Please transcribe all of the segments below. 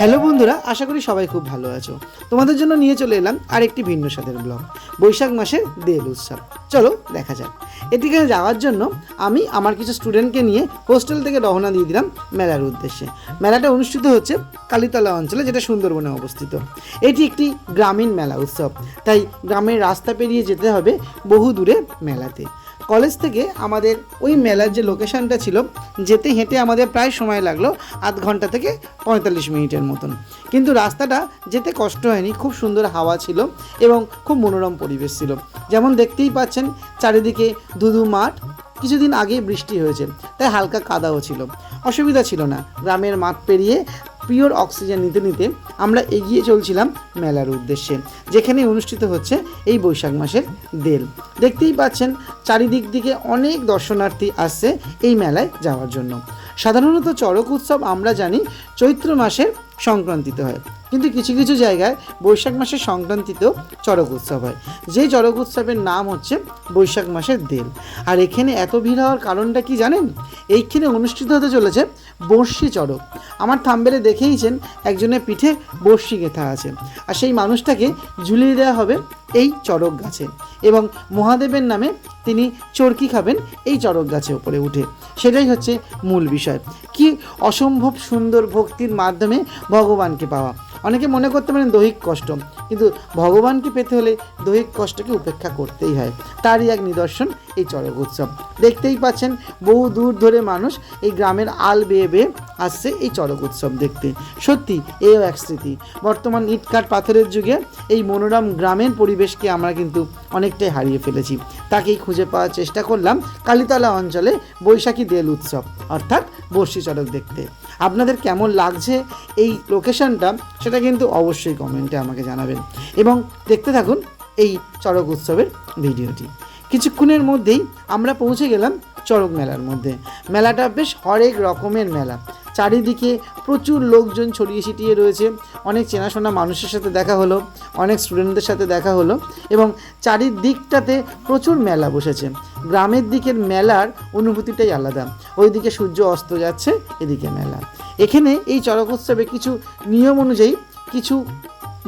Hello বন্ধুরা, আশা করি সবাই খুব ভালো আছো। তোমাদের জন্য নিয়ে চলে এলাম আরেকটি ভিন্ন স্বাদের ব্লগ, বৈশাখ মাসের দেল উৎসব। চলো দেখা যাক। এটিখানে যাওয়ার জন্য আমি আমার কিছু স্টুডেন্টকে নিয়ে হোস্টেল থেকে রওনা দিয়ে দিলাম মেলার উদ্দেশ্যে। মেলাটা অনুষ্ঠিত হচ্ছে কালীতলা অঞ্চলে, যেটা সুন্দরবনে অবস্থিত। এটি একটি গ্রামীণ মেলা উৎসব, তাই গ্রামের রাস্তা পেরিয়ে যেতে হবে বহু দূরে মেলাতে। কলেজ থেকে আমাদের ওই মেলার যে লোকেশনটা ছিল, যেতে হেঁটে আমাদের প্রায় সময় লাগল, আধ ঘণ্টা থেকে পঁয়তাল্লিশ মিনিটের মতন। কিন্তু রাস্তাটা যেতে কষ্ট হয়নি, খুব সুন্দর হাওয়া ছিল এবং খুব মনোরম পরিবেশ ছিল। যেমন দেখতেই পাচ্ছেন, চারিদিকে ধুধু মাঠ, কিছুদিন আগেই বৃষ্টি হয়েছে, তাই হালকা কাদাও ছিল। অসুবিধা ছিল না, গ্রামের মাঠ পেরিয়ে পিওর অক্সিজেন নিতে নিতে আমরা এগিয়ে চলছিলাম মেলার উদ্দেশ্যে, যেখানে অনুষ্ঠিত হচ্ছে এই বৈশাখ মাসের দেল। দেখতেই পাচ্ছেন, চারিদিক দিকে অনেক দর্শনার্থী আসছে এই মেলায় যাওয়ার জন্য। সাধারণত চড়ক উৎসব আমরা জানি চৈত্র মাসের সংক্রান্তিতে হয়। কিন্তু কিছু কিছু জায়গায় বৈশাখ মাসের সংক্রান্তিতেও চড়ক উৎসব হয়। যেই চড়ক উৎসবের নাম হচ্ছে বৈশাখ মাসের দেল। আর এখানে এত ভিড় হওয়ার কারণটা কি জানেন? এইখানে অনুষ্ঠিত হতে চলেছে বর্ষি চড়ক। আমার থাম্বেলে দেখেইছেন, একজনের পিঠে বর্ষি গেঁথা আছে। আর সেই মানুষটাকে ঝুলিয়ে দেওয়া হবে এই চড়ক গাছে। এবং মহাদেবের নামে তিনি চরকি খাবেন এই চড়ক গাছে ওপরে উঠে। সেটাই হচ্ছে মূল বিষয়। কি অসম্ভব সুন্দর ভক্তির মাধ্যমে ভগবানকে পাওয়া। অনেকে মনে করতে পারেন দৈহিক কষ্ট, কিন্তু ভগবানকে পেতে হলে দৈহিক কষ্টকে উপেক্ষা করতেই হয়। তারই এক নিদর্শন এই চড়ক উৎসব দেখতেই পাচ্ছেন, বহু দূর ধরে মানুষ এই গ্রামের আল বেয়ে বেয়ে আসছে এই চড়ক উৎসব দেখতে। সত্যি, এও এক স্মৃতি। বর্তমান ইটকাট পাথরের যুগে এই মনোরম গ্রামের পরিবেশকে আমরা কিন্তু অনেকটাই হারিয়ে ফেলেছি। তাকেই খুঁজে পাওয়ার চেষ্টা করলাম কালীতলা অঞ্চলে বৈশাখী দেল উৎসব, অর্থাৎ বর্ষি চড়ক দেখতে। আপনাদের কেমন লাগছে এই লোকেশনটা সেটা কিন্তু অবশ্যই কমেন্টে আমাকে জানাবেন। এবং দেখতে থাকুন এই চড়ক উৎসবের ভিডিওটি। কিছুক্ষণের মধ্যেই আমরা পৌঁছে গেলাম চড়ক মেলার মধ্যে। মেলাটা বেশ হরেক রকমের মেলা। চারিদিকে প্রচুর লোকজন ছড়িয়ে ছিটিয়ে রয়েছে। অনেক চেনাশোনা মানুষের সাথে দেখা হলো, অনেক স্টুডেন্টদের সাথে দেখা হলো এবং চারিদিকটাতে প্রচুর মেলা বসেছে। গ্রামের দিকের মেলার অনুভূতিটাই আলাদা। ওইদিকে সূর্য অস্ত যাচ্ছে, এদিকে মেলা। এখানে এই চড়ক উৎসবে কিছু নিয়ম অনুযায়ী কিছু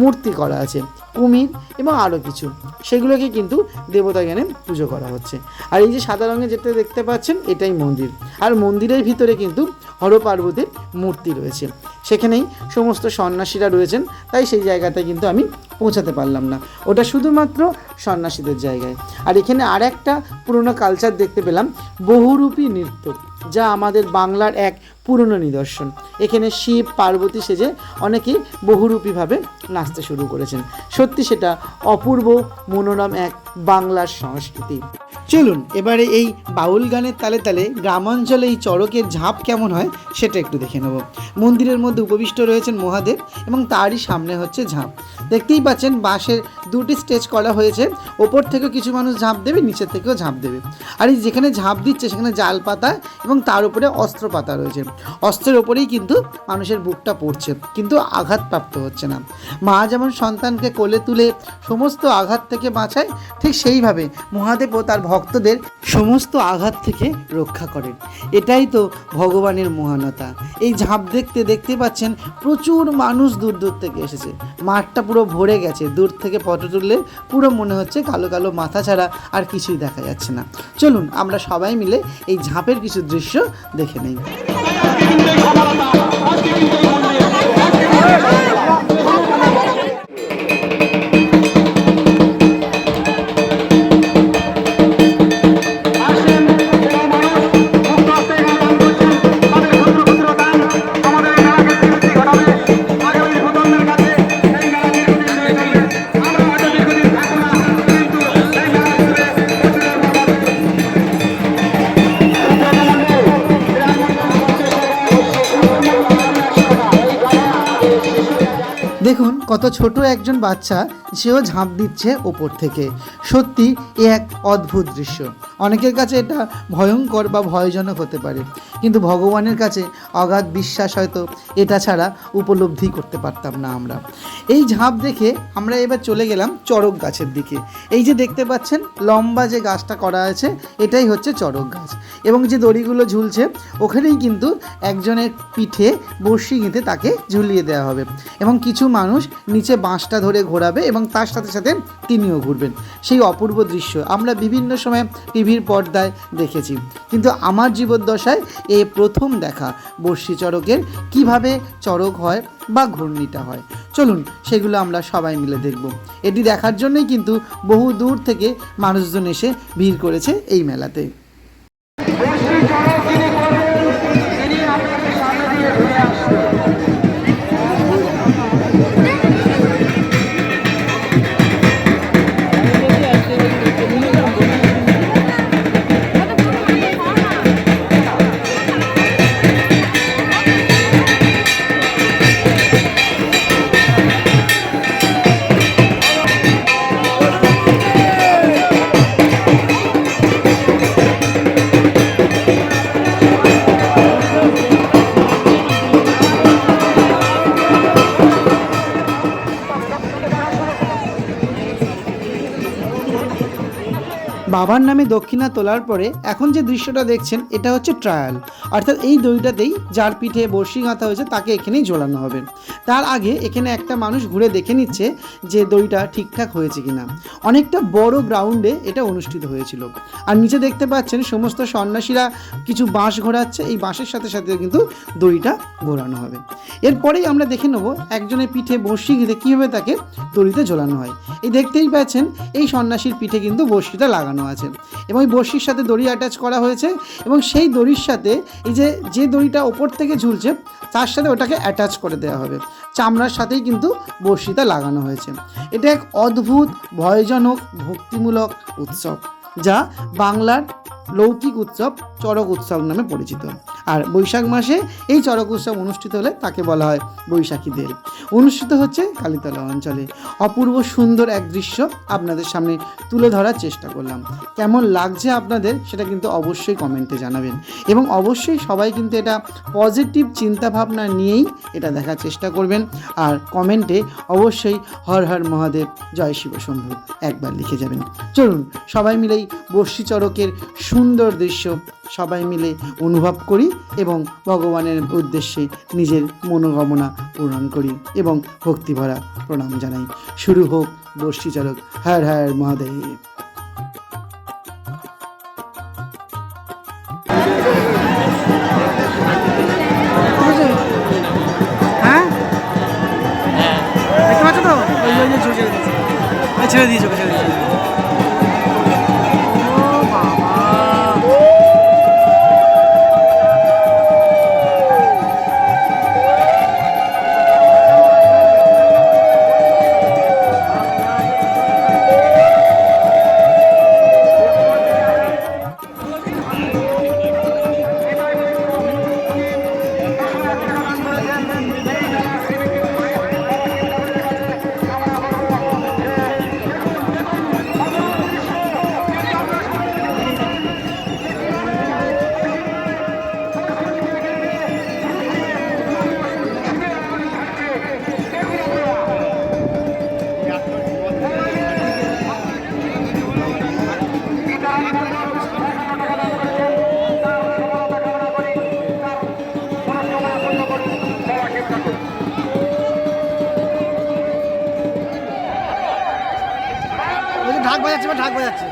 মূর্তি করা আছে, কুমির এবং আরও কিছু। সেগুলোকে কিন্তু দেবতা জ্ঞানে পুজো করা হচ্ছে। আর এই যে সাদা রঙের যেটা দেখতে পাচ্ছেন, এটাই মন্দির। আর মন্দিরের ভিতরে কিন্তু হর পার্বতীর মূর্তি রয়েছে। সেখানেই সমস্ত সন্ন্যাসীরা রয়েছেন, তাই সেই জায়গাটায় কিন্তু আমি পৌঁছাতে পারলাম না। ওটা শুধুমাত্র সন্ন্যাসীদের জায়গায়। আর এখানে আর একটা পুরনো কালচার দেখতে পেলাম, বহুরূপী নৃত্য, যা আমাদের বাংলার এক পুরনো নিদর্শন। এখানে শিব, পার্বতী সেজে অনেকেই বহুরূপীভাবে নাচতে শুরু করেছেন। সত্যি সেটা অপূর্ব, মনোরম এক বাংলার সংস্কৃতি। চলুন, এবারে এই বাউল গানের তালে তালে গ্রামাঞ্চলে এই চড়কের ঝাঁপ কেমন হয় সেটা একটু দেখে নেব। মন্দিরের মধ্যে উপবিষ্ট রয়েছেন মহাদেব এবং তারই সামনে হচ্ছে ঝাঁপ। দেখতেই পাচ্ছেন বাঁশের দুটি স্টেজ করা হয়েছে। ওপর থেকেও কিছু মানুষ ঝাঁপ দেবে, নিচের থেকেও ঝাঁপ দেবে। আর এই যেখানে ঝাঁপ দিচ্ছে, সেখানে জাল পাতা এবং তার উপরে অস্ত্র পাতা রয়েছে। অস্ত্রের ওপরেই কিন্তু মানুষের বুকটা পড়ছে, কিন্তু আঘাতপ্রাপ্ত হচ্ছে না। মা যেমন সন্তানকে কোলে তুলে সমস্ত আঘাত থেকে বাঁচায়, ঠিক সেইভাবে মহাদেবও তার ভক্তদের সমস্ত আঘাত থেকে রক্ষা করেন। এটাই তো ভগবানের মহানতা। এই ঝাঁপ দেখতে দেখতে পাচ্ছেন প্রচুর মানুষ দূর দূর থেকে এসেছে। মাঠটা পুরো ভরে গেছে। দূর থেকে ফটো তুললে পুরো মনে হচ্ছে কালো কালো মাথা ছাড়া আর কিছুই দেখা যাচ্ছে না। চলুন, আমরা সবাই মিলে এই ঝাঁপের কিছু দৃশ্য দেখে নেই। কত ছোট একজন বাচ্চা সেও ঝাঁপ দিচ্ছে ওপর থেকে। সত্যি এ এক অদ্ভুত দৃশ্য। অনেকের কাছে এটা ভয়ঙ্কর বা ভয়জনক হতে পারে। কিন্তু ভগবানের কাছে অগাধ বিশ্বাস হয়তো এটা ছাড়া উপলব্ধি করতে পারতাম না আমরা। এই ঝাঁপ দেখে আমরা এবার চলে গেলাম চড়ক গাছের দিকে। এই যে দেখতে পাচ্ছেন, লম্বা যে গাছটা করা আছে, এটাই হচ্ছে চড়ক গাছ। এবং যে দড়িগুলো ঝুলছে, ওখানেই কিন্তু একজনের পিঠে বড়শি গেঁথে তাকে ঝুলিয়ে দেওয়া হবে। এবং কিছু মানুষ নিচে বাঁশটা ধরে ঘোরাবে এবং তার সাথে সাথে তিনিও ঘুরবেন। সেই অপূর্ব দৃশ্য। আমরা বিভিন্ন সময় টিভির পর্দায় দেখেছি। কিন্তু আমার জীবদ্দশায় এ প্রথম দেখা বর্ষি চড়কের কীভাবে চড়ক হয় বা ঘূর্ণিটা হয়। চলুন সেগুলো আমরা সবাই মিলে দেখব। এটি দেখার জন্যই কিন্তু বহু দূর থেকে মানুষজন এসে ভিড় করেছে এই মেলাতে। বর্ষি চড়ক বাবার নামে দক্ষিণা তোলার পরে এখন যে দৃশ্যটা দেখছেন, এটা হচ্ছে ট্রায়াল অর্থাৎ এই দইটাতেই যার পিঠে বর্ষি গাঁথা হয়েছে, তাকে এখানেই ঝোলানো হবে। তার আগে এখানে একটা মানুষ ঘুরে দেখে নিচ্ছে যে দইটা ঠিকঠাক হয়েছে কিনা। অনেকটা বড় গ্রাউন্ডে এটা অনুষ্ঠিত হয়েছিল। আর নিচে দেখতে পাচ্ছেন সমস্ত সন্ন্যাসীরা কিছু বাঁশ ঘোরাচ্ছে, এই বাঁশের সাথে সাথে কিন্তু দড়িটা ঘোরানো হবে। এরপরেই আমরা দেখে নেব একজনের পিঠে বর্ষি ঘিরে কীভাবে তাকে দড়িতে ঝোলানো হয়। এই দেখতেই পাচ্ছেন, এই সন্ন্যাসীর পিঠে কিন্তু বর্ষিটা লাগানো আছে। এবং এই বর্ষির সাথে দড়ি অ্যাটাচ করা হয়েছে এবং সেই দড়ির সাথে এই যে যে দড়িটা ওপর থেকে ঝুলছে, তার সাথে ওটাকে অ্যাটাচ করে দেওয়া হবে। চামড়ার সাথেই কিন্তু বর্ষিতা লাগানো হয়েছে। এটা এক অদ্ভুত ভয়জনক ভক্তিমূলক উৎসব যা বাংলার লৌকিক উৎসব চড়ক উৎসব নামে পরিচিত। আর বৈশাখ মাসে এই চড়ক উৎসব অনুষ্ঠিত হলে তাকে বলা হয় বৈশাখী দেল অনুষ্ঠিত হচ্ছে কালীতলা অঞ্চলে। অপূর্ব সুন্দর এক দৃশ্য আপনাদের সামনে তুলে ধরার চেষ্টা করলাম। কেমন লাগছে আপনাদের সেটা কিন্তু অবশ্যই কমেন্টে জানাবেন। এবং অবশ্যই সবাই কিন্তু এটা পজিটিভ চিন্তাভাবনা নিয়েই এটা দেখার চেষ্টা করবেন। আর কমেন্টে অবশ্যই হর হর মহাদেব, জয় শিব শম্ভু একবার লিখে যাবেন। চলুন সবাই মিলেই বর্ষি চড়কের সুন্দর দৃশ্য সবাই মিলে অনুভব করি এবং ভগবানের উদ্দেশ্যে নিজের মনোকামনা পূরণ করি এবং ভক্তিভরা প্রণাম জানাই শুরু হোক বর্ষি চড়ক হর হর মহাদেব হ্যাঁ ছেড়ে দিয়েছে ছেড়ে ঢাক বাজাচ্ছে বা ঢাক বাজাচ্ছে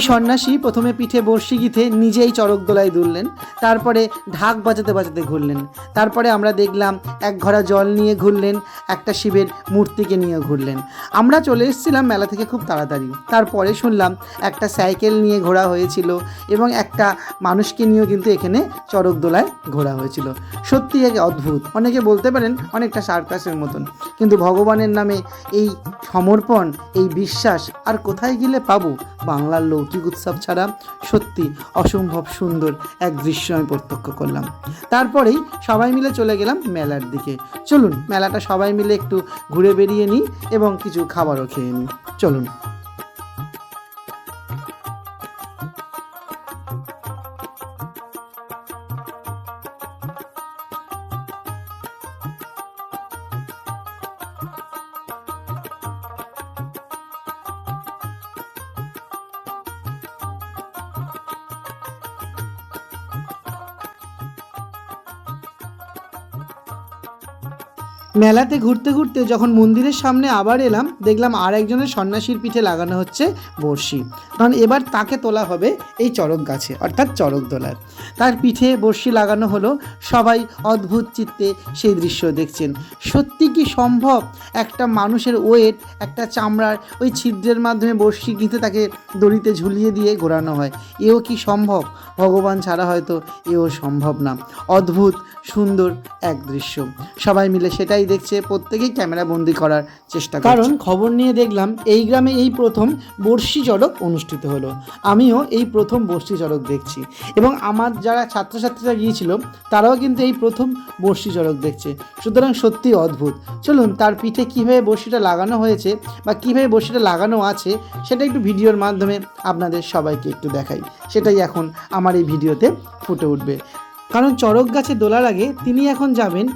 এই সন্ন্যাসী প্রথমে পিঠে বর্ষি গিথে নিজেই চড়ক দোলায় দুললেন, তারপরে ঢাক বাজাতে বাজাতে ঘুরলেন। তারপরে আমরা দেখলাম এক ঘোড়া জল নিয়ে ঘুরলেন, একটা শিবের মূর্তিকে নিয়ে ঘুরলেন। আমরা চলে এসেছিলাম মেলা থেকে খুব তাড়াতাড়ি। তারপরে শুনলাম একটা সাইকেল নিয়ে ঘোরা হয়েছিল এবং একটা মানুষকে নিয়েও কিন্তু এখানে চড়ক দোলায় ঘোরা হয়েছিল। সত্যি এক অদ্ভুত। অনেকে বলতে পারেন অনেকটা সার্কাসের মতন। কিন্তু ভগবানের নামে এই সমর্পণ, এই বিশ্বাস, আর কোথায় গেলে পাবো? বাংলার লৌকিক উৎসব ছাড়া সত্যি অসম্ভব সুন্দর এক দৃশ্য আমি প্রত্যক্ষ করলাম। তারপরেই সবাই মিলে চলে গেলাম মেলার দিকে। চলুন, মেলাটা সবাই মিলে একটু ঘুরে বেরিয়ে নিই এবং কিছু খাবারও খেয়ে নিই। চলুন। মেলাতে ঘুরতে ঘুরতে যখন মন্দিরের সামনে আবার এলাম, দেখলাম আর একজনের সন্ন্যাসীর পিঠে লাগানো হচ্ছে বড়শি। কারণ এবার তাকে তোলা হবে এই চড়ক গাছে, অর্থাৎ চড়ক দোলার তার পিঠে বড়শি লাগানো হলো, সবাই অদ্ভুত চিত্তে সেই দৃশ্য দেখছেন। সত্যি কি সম্ভব? একটা মানুষের ওয়েট, একটা চামড়ার ওই ছিদ্রের মাধ্যমে বড়শি গিঁথে তাকে দড়িতে ঝুলিয়ে দিয়ে ঘোরানো হয়। এও কি সম্ভব? ভগবান ছাড়া হয়তো এও সম্ভব না। অদ্ভুত, সুন্দর এক দৃশ্য। সবাই মিলে সেটাই দেখছে, প্রত্যেকেই ক্যামেরা বন্দি করার চেষ্টা কারণ খবর নিয়ে দেখলাম, এই গ্রামে এই প্রথম বর্ষি চড়ক অনুষ্ঠিত হলো। আমিও এই প্রথম বর্ষি চড়ক দেখছি এবং আমার যারা ছাত্রছাত্রীরা গিয়েছিল, তারাও কিন্তু এই প্রথম বর্ষি চড়ক দেখছে। সুতরাং সত্যি অদ্ভুত। চলুন, তার পিঠে কীভাবে বর্ষিটা লাগানো হয়েছে বা কীভাবে বর্ষিটা লাগানো আছে, সেটা একটু ভিডিওর মাধ্যমে আপনাদের সবাইকে একটু দেখাই। সেটাই এখন আমার এই ভিডিওতে ফুটে উঠবে। কারণ চড়ক গাছে দোলার আগে তিনি এখন যাবেন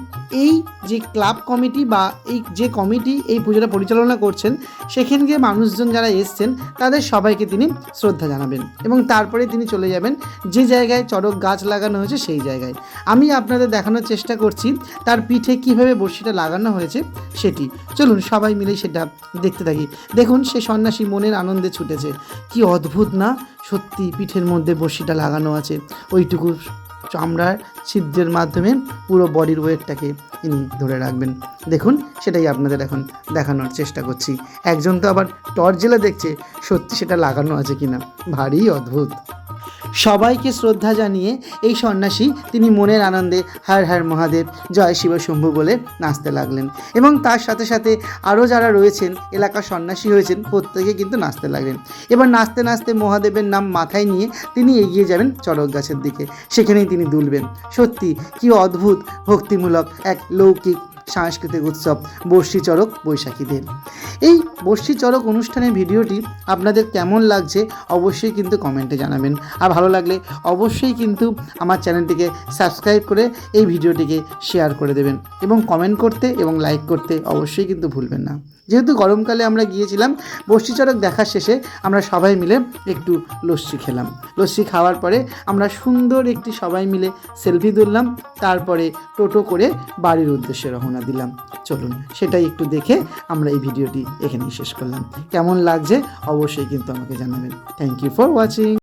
এই যে ক্লাব কমিটি বা এই যে কমিটি এই পুজোটা পরিচালনা করছেন সেখানে গিয়ে মানুষজন যারা এসছেন, তাদের সবাইকে তিনি শ্রদ্ধা জানাবেন এবং তারপরে তিনি চলে যাবেন যে জায়গায় চড়ক গাছ লাগানো হয়েছে সেই জায়গায়। আমি আপনাদের দেখানোর চেষ্টা করছি তার পিঠে কীভাবে বড়শিটা লাগানো হয়েছে সেটি। চলুন সবাই মিলে সেটা দেখতে থাকি। দেখুন, সে সন্ন্যাসী মনের আনন্দে ছুটেছে। কি অদ্ভুত না? সত্যি পিঠের মধ্যে বড়শিটা লাগানো আছে। ওইটুকু চামড়ার ছিদ্রের মাধ্যমে পুরো বডির ওয়েটটাকে ইনি ধরে রাখবেন। দেখুন, সেটাই আপনাদের এখন দেখানোর চেষ্টা করছি। একজন তো আবার টর্চ জেলে দেখছে, সত্যি সেটা লাগানো আছে কিনা? ভারী অদ্ভুত। সবাইকে শ্রদ্ধা জানিয়ে এই সন্ন্যাসী তিনি মনের আনন্দে হার হার মহাদেব, জয় শিব শম্ভু বলে নাচতে লাগলেন। এবং তার সাথে সাথে আরও যারা রয়েছেন, এলাকার সন্ন্যাসী হয়েছেন, প্রত্যেকে কিন্তু নাচতে লাগলেন। এবার নাচতে নাচতে মহাদেবের নাম মাথায় নিয়ে তিনি এগিয়ে যাবেন চড়ক গাছের দিকে। সেখানেই তিনি দুলবেন। সত্যি কি অদ্ভুত, ভক্তিমূলক এক লৌকিক সাংস্কৃতিক উৎসব, বর্ষি চড়ক বৈশাখীদের এই বর্ষি চড়ক অনুষ্ঠানের ভিডিওটি আপনাদের কেমন লাগছে অবশ্যই কিন্তু কমেন্টে জানাবেন। আর ভালো লাগলে অবশ্যই কিন্তু আমার চ্যানেলটিকে সাবস্ক্রাইব করে এই ভিডিওটিকে শেয়ার করে দেবেন। এবং কমেন্ট করতে এবং লাইক করতে অবশ্যই কিন্তু ভুলবেন না। যেহেতু গরমকালে আমরা গিয়েছিলাম বর্ষি চড়ক দেখার শেষে আমরা সবাই মিলে একটু লস্যি খেলাম। লস্যি খাওয়ার পরে আমরা সুন্দর একটি সবাই মিলে সেলফি তুললাম, তারপরে টোটো করে বাড়ির উদ্দেশ্যে রওনা দিলাম। চলুন, সেটাই একটু দেখে আমরা এই ভিডিওটি এখানেই শেষ করলাম। কেমন লাগছে অবশ্যই কিন্তু আমাকে জানাবেন। Thank you for watching